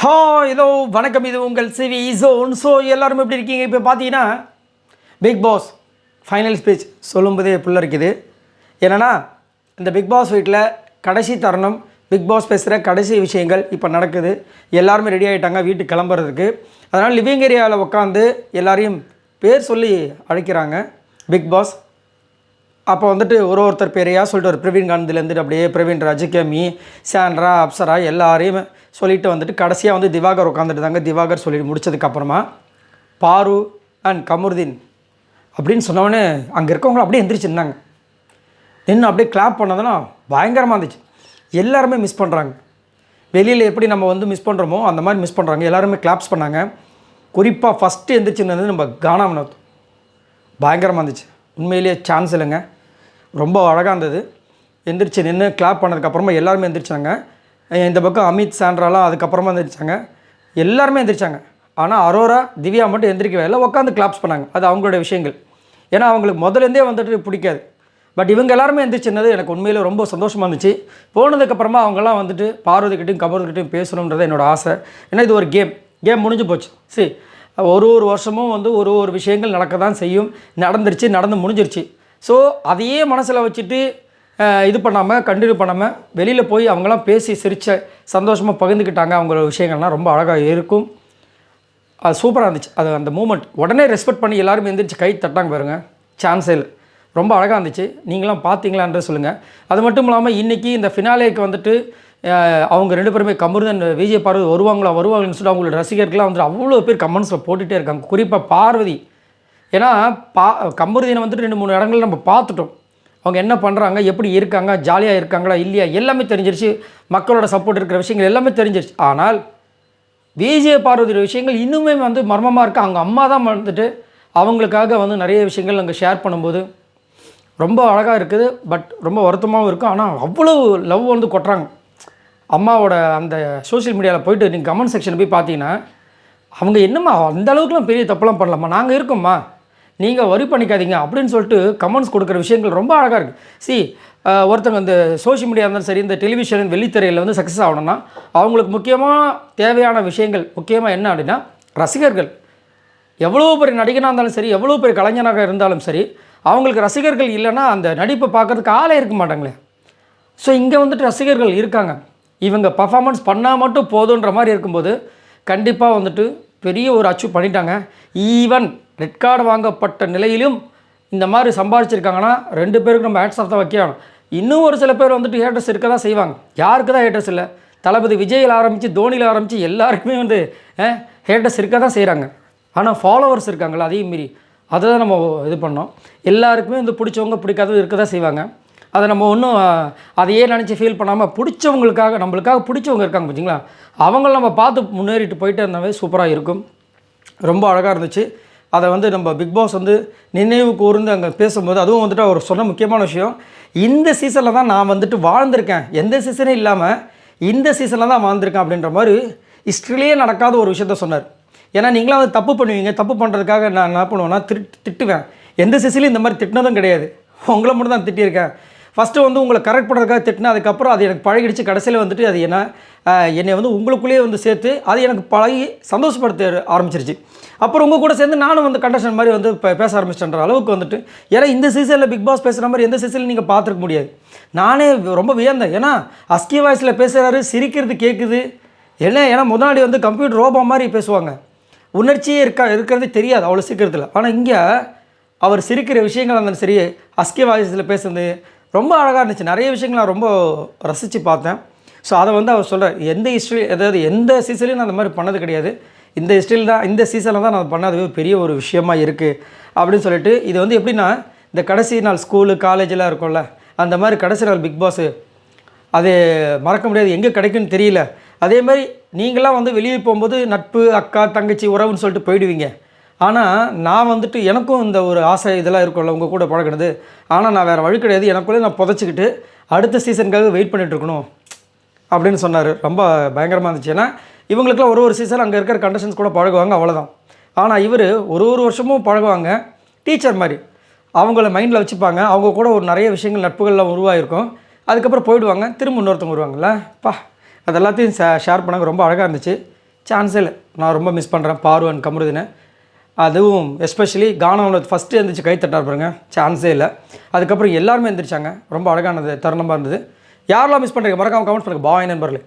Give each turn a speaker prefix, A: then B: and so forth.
A: ஹா இதோ வணக்கம் இது உங்கள் சிவி ஜோன் ஸோ எல்லோரும் எப்படி இருக்கீங்க? இப்போ பார்த்தீங்கன்னா பிக் பாஸ் ஃபைனல் ஸ்பீச் சொல்லும்போதே புள்ள இருக்குது. என்னென்னா இந்த பிக் பாஸ் வீட்டில் கடைசி தருணம் பிக் பாஸ் பேசுகிற கடைசி விஷயங்கள் இப்போ நடக்குது. எல்லாருமே ரெடி ஆகிட்டாங்க வீட்டுக்கு கிளம்புறதுக்கு. அதனால் லிவிங் ஏரியாவில் உட்காந்து எல்லாரையும் பேர் சொல்லி அழைக்கிறாங்க பிக் பாஸ் அப்போ வந்துட்டு ஒரு ஒருத்தர் பேரையா சொல்லிட்டு ஒரு பிரவீன் காந்திலேருந்து அப்படியே பிரவீன் ராஜ் கெமி சாண்ட்ரா அப்சரா எல்லாரையும் சொல்லிட்டு வந்துட்டு கடைசியாக வந்து திவாகர் உட்காந்துட்டு தாங்க திவாகர் சொல்லி முடிச்சதுக்கப்புறமா பாரு அண்ட் கமருதீன் அப்படின்னு சொன்னவொடனே அங்கே இருக்கவங்க அப்படியே எந்திரிச்சிருந்தாங்க நின்று அப்படியே கிளாப் பண்ணதுன்னா பயங்கரமாக இருந்துச்சு. எல்லாருமே மிஸ் பண்ணுறாங்க வெளியில் எப்படி நம்ம வந்து மிஸ் பண்ணுறோமோ அந்த மாதிரி மிஸ் பண்ணுறாங்க எல்லாருமே கிளாப்ஸ் பண்ணாங்க. குறிப்பாக ஃபஸ்ட்டு எந்திரிச்சிருந்தது நம்ம கானா வினோத். பயங்கரமாக இருந்துச்சு. உண்மையிலேயே சான்ஸ் இல்லைங்க. ரொம்ப அழகாக இருந்தது. எந்திரிச்சு நின்று கிளாப் பண்ணதுக்கப்புறமா எல்லாருமே எந்திரிச்சாங்க. இந்த பக்கம் அமித் சாண்ட்ராலாம் அதுக்கப்புறமா எந்திரிச்சாங்க. எல்லாருமே எந்திரிச்சாங்க. ஆனால் அரோரா திவ்யா மட்டும் எந்திரிக்கவே இல்லை உட்காந்து கிளாப்ஸ் பண்ணாங்க. அது அவங்களோட விஷயங்கள். ஏன்னா அவங்களுக்கு முதலேருந்தே வந்துட்டு பிடிக்காது. பட் இவங்க எல்லாருமே எந்திரிச்சிருந்தது எனக்கு உண்மையிலே ரொம்ப சந்தோஷமாக இருந்துச்சு. போனதுக்கப்புறமா அவங்கெல்லாம் வந்துட்டு பார்வதிக்கிட்டையும் கபர்கிட்டையும் பேசணுன்றது என்னோட ஆசை. ஏன்னா இது ஒரு கேம் கேம் முடிஞ்சு போச்சு. சரி ஒரு ஒரு வருஷமும் வந்து ஒரு ஒரு விஷயங்கள் நடக்க தான் செய்யும். நடந்துருச்சு நடந்து முடிஞ்சிருச்சு. ஸோ அதையே மனசில் வச்சுட்டு இது பண்ணாமல் கண்டினியூ பண்ணாமல் வெளியில் போய் அவங்களாம் பேசி சிரிச்ச சந்தோஷமாக பகிர்ந்துக்கிட்டாங்க அவங்களோட விஷயங்கள்லாம் ரொம்ப அழகாக இருக்கும். அது சூப்பராக இருந்துச்சு. அது அந்த மூமெண்ட் உடனே ரெஸ்பெக்ட் பண்ணி எல்லாருமே எந்திரிச்சு கை தட்டாங்க பாருங்க. சான்ஸே இல்லை. ரொம்ப அழகாக இருந்துச்சு. நீங்களாம் பார்த்தீங்களான்ற சொல்லுங்கள் அது மட்டும் இல்லாமல் இன்றைக்கி இந்த ஃபினாலேக்கு வந்துட்டு அவங்க ரெண்டு பேருமே கமருதன் விஜய் பார்வதி வருவாங்களா வருவாங்கன்னு சொல்லிட்டு அவங்களோட ரசிகர்கள்லாம் வந்துட்டு அவ்வளோ பேர் கமெண்ட்ஸில் போட்டுகிட்டே இருக்காங்க. குறிப்பாக பார்வதி. ஏன்னா பா கமருதீனை வந்துட்டு ரெண்டு மூணு இடங்கள் நம்ம பார்த்துட்டோம். அவங்க என்ன பண்ணுறாங்க எப்படி இருக்காங்க ஜாலியாக இருக்காங்களா இல்லையா எல்லாமே தெரிஞ்சிருச்சு. மக்களோட சப்போர்ட் இருக்கிற விஷயங்கள் எல்லாமே தெரிஞ்சிருச்சு. ஆனால் விஜய பார்வதியோட விஷயங்கள் இன்னுமே வந்து மர்மமாக இருக்குது அவங்க அம்மா தான் வந்துட்டு அவங்களுக்காக வந்து நிறைய விஷயங்கள் அங்கே ஷேர் பண்ணும்போது ரொம்ப அழகாக இருக்குது. பட் ரொம்ப வருத்தமாகவும் இருக்கும் ஆனால் அவ்வளோ லவ் வந்து கொட்டுறாங்க. அம்மாவோட அந்த சோஷியல் மீடியாவில் போயிட்டு நீங்கள் கமெண்ட் செக்ஷன் போய் பார்த்தீங்கன்னா அவங்க என்னம்மா அந்த அளவுக்குலாம் பெரிய தப்புலாம் பண்ணலாமா நாங்கள் இருக்கோம்மா. நீங்கள் வரி பண்ணிக்காதீங்க அப்படின்னு சொல்லிட்டு கமெண்ட்ஸ் கொடுக்குற விஷயங்கள் ரொம்ப அழகாக இருக்குது சி ஒருத்தங்க இந்த சோஷியல் மீடியா இருந்தாலும் சரி இந்த டெலிவிஷன் வெள்ளித்திரையில் வந்து சக்ஸஸ் ஆகணும்னா அவங்களுக்கு முக்கியமாக தேவையான விஷயங்கள் முக்கியமாக என்ன அப்படின்னா ரசிகர்கள். எவ்வளோ பெரிய நடிகனாக இருந்தாலும் சரி எவ்வளோ பெரிய கலைஞனாக இருந்தாலும் சரி அவங்களுக்கு ரசிகர்கள் இல்லைன்னா அந்த நடிப்பை பார்க்கறதுக்கு ஆளே இருக்க மாட்டாங்களே. ஸோ இங்கே வந்துட்டு ரசிகர்கள் இருக்காங்க. இவங்க பர்ஃபாமன்ஸ் பண்ணால் மட்டும் போதுன்ற மாதிரி இருக்கும்போது கண்டிப்பாக வந்துட்டு பெரிய ஒரு அச்சீவ் பண்ணிட்டாங்க. ஈவன் ரெட் கார்டு வாங்கப்பட்ட நிலையிலும் இந்த மாதிரி சம்பாதிச்சிருக்காங்கன்னா ரெண்டு பேருக்கு நம்ம ஹேட்ஸ் ஆஃப் தான் வைக்கணும். இன்னும் ஒரு சில பேர் வந்துட்டு ஹேட்டர்ஸ் இருக்க தான் செய்வாங்க. யாருக்கு தான் ஹேட்டர்ஸ் இல்லை? தளபதி விஜயில் ஆரம்பித்து தோனியில் ஆரம்பித்து எல்லாருக்குமே வந்து ஹேட்டர்ஸ் இருக்க தான் செய்கிறாங்க ஆனால் ஃபாலோவர்ஸ் இருக்காங்களா அதையும் மீறி. அதை தான் நம்ம இது பண்ணோம். எல்லாருக்குமே வந்து பிடிச்சவங்க பிடிக்காதது இருக்க தான் செய்வாங்க. அதை நம்ம ஒன்றும் அதையே நினச்சி ஃபீல் பண்ணாமல் பிடிச்சவங்களுக்காக நம்மளுக்காக பிடிச்சவங்க இருக்காங்க பார்த்தீங்களா அவங்கள நம்ம பார்த்து முன்னேறிட்டு போயிட்டு இருந்தாவே சூப்பராக இருக்கும். ரொம்ப அழகாக இருந்துச்சு. அதை வந்து நம்ம பிக் பாஸ் வந்து நினைவு கூர்ந்து அங்கே பேசும்போது அதுவும் வந்துட்டு அவர் சொன்ன முக்கியமான விஷயம் இந்த சீசனில் தான் நான் வந்துட்டு வாழ்ந்திருக்கேன். எந்த சீசனும் இல்லாமல் இந்த சீசனில் தான் வாழ்ந்திருக்கேன் அப்படின்ற மாதிரி ஹிஸ்ட்ரிலேயே நடக்காத ஒரு விஷயத்த சொன்னார். ஏன்னா நீங்களாம் வந்து தப்பு பண்ணுவீங்க. தப்பு பண்ணுறதுக்காக நான் என்ன பண்ணுவேன்னா திட்டு திட்டுவேன். எந்த சீசன்லையும் இந்த மாதிரி திட்டினதும் கிடையாது. உங்களை மட்டும் தான் திட்டியிருக்கேன். ஃபஸ்ட்டு வந்து உங்களை கரெக்ட் பண்ணுறதுக்காக திட்டினா அதுக்கப்புறம் அது எனக்கு பழகிடுச்சு. கடைசியில் வந்துட்டு அது என்ன என்னை வந்து உங்களுக்குள்ளேயே வந்து சேர்த்து அது எனக்கு பழகி சந்தோஷப்படுத்த ஆரம்பிச்சிருச்சு. அப்புறம் உங்கள் கூட சேர்ந்து நானும் வந்து கண்டஷன் மாதிரி வந்து இப்போ பேச ஆரம்பிச்சிட்டேன்ற அளவுக்கு வந்துட்டு ஏன்னா இந்த சீசனில் பிக் பாஸ் பேசுகிற மாதிரி எந்த சீசனில் நீங்கள் பார்த்துருக்க முடியாது. நானே ரொம்ப வியந்தேன். ஏன்னா அஸ்கி வாய்ஸில் பேசுகிறாரு சிரிக்கிறது கேட்குது என்ன ஏன்னா முன்னாடி வந்து கம்ப்யூட்டர் ரோபோ மாதிரி பேசுவாங்க. உணர்ச்சியே இருக்கா இருக்கிறது தெரியாது அவ்வளோ சீக்கிரத்தில். ஆனால் இங்கே அவர் சிரிக்கிற விஷயங்கள் இருந்தாலும் சரி அஸ்கி வாய்ஸில் பேசுறது ரொம்ப அழகாக இருந்துச்சு. நிறைய விஷயங்கள் நான் ரொம்ப ரசித்து பார்த்தேன். ஸோ அதை வந்து அவர் சொல்கிறார் எந்த ஹிஸ்ட்ரி அதாவது எந்த சீசன்லையும் நான் அந்த மாதிரி பண்ணது கிடையாது. இந்த ஹிஸ்ட்ரியில் தான் இந்த சீசனில் தான் நான் பண்ணது பெரிய ஒரு விஷயமா இருக்குது அப்படின்னு சொல்லிட்டு இது வந்து எப்படின்னா இந்த கடைசி நாள் ஸ்கூலு காலேஜெலாம் இருக்கும்ல அந்த மாதிரி கடைசி நாள் பிக் பாஸு அது மறக்க முடியாது எங்கே கிடைக்குன்னு தெரியல. அதே மாதிரி நீங்களாம் வந்து வெளியே போகும்போது நட்பு அக்கா தங்கச்சி உறவுன்னு சொல்லிட்டு போயிடுவீங்க. ஆனால் நான் வந்துட்டு எனக்கும் இந்த ஒரு ஆசை இதெல்லாம் இருக்கும்ல உங்கள் கூட பழகினது. ஆனால் நான் வேறு வழி கிடையாது. எனக்குள்ளே நான் புதைச்சிக்கிட்டு அடுத்த சீசனுக்காக வெயிட் பண்ணிகிட்ருக்கணும் இருக்கணும் அப்படின்னு சொன்னார். ரொம்ப பயங்கரமாக இருந்துச்சு. ஏன்னா இவங்களுக்குலாம் ஒரு ஒரு சீசன் அங்கே இருக்கிற கண்டிஷன்ஸ் கூட பழகுவாங்க அவ்வளோதான் ஆனால் இவர் ஒரு ஒரு வருஷமும் பழகுவாங்க டீச்சர் மாதிரி. அவங்கள மைண்டில் வச்சுப்பாங்க. அவங்க கூட ஒரு நிறைய விஷயங்கள் நட்புகள்லாம் உருவாகிருக்கும் அதுக்கப்புறம் போயிடுவாங்க. திரும்ப இன்னொருத்தவங்க வருவாங்கள்ல பா அது எல்லாத்தையும் ஷேர் பண்ணாங்க. ரொம்ப அழகாக இருந்துச்சு. சான்ஸே இல்லை. நான் ரொம்ப மிஸ் பண்ணுறேன் பாரு அண்ட் கமருதினை. அதுவும் எஸ்பெஷலி கானாவில் ஃபஸ்ட்டு எழுந்திரிச்சு கை தட்டார் பாருங்க. சான்ஸே இல்லை. அதுக்கப்புறம் எல்லாருமே எழுந்திரிச்சாங்க ரொம்ப அழகானது தருணமாக இருந்தது. யாரெல்லாம் மிஸ் பண்ணுறீங்க மறக்காமல் கமெண்ட் பண்ணுங்கள் பாய் நண்பர்களே.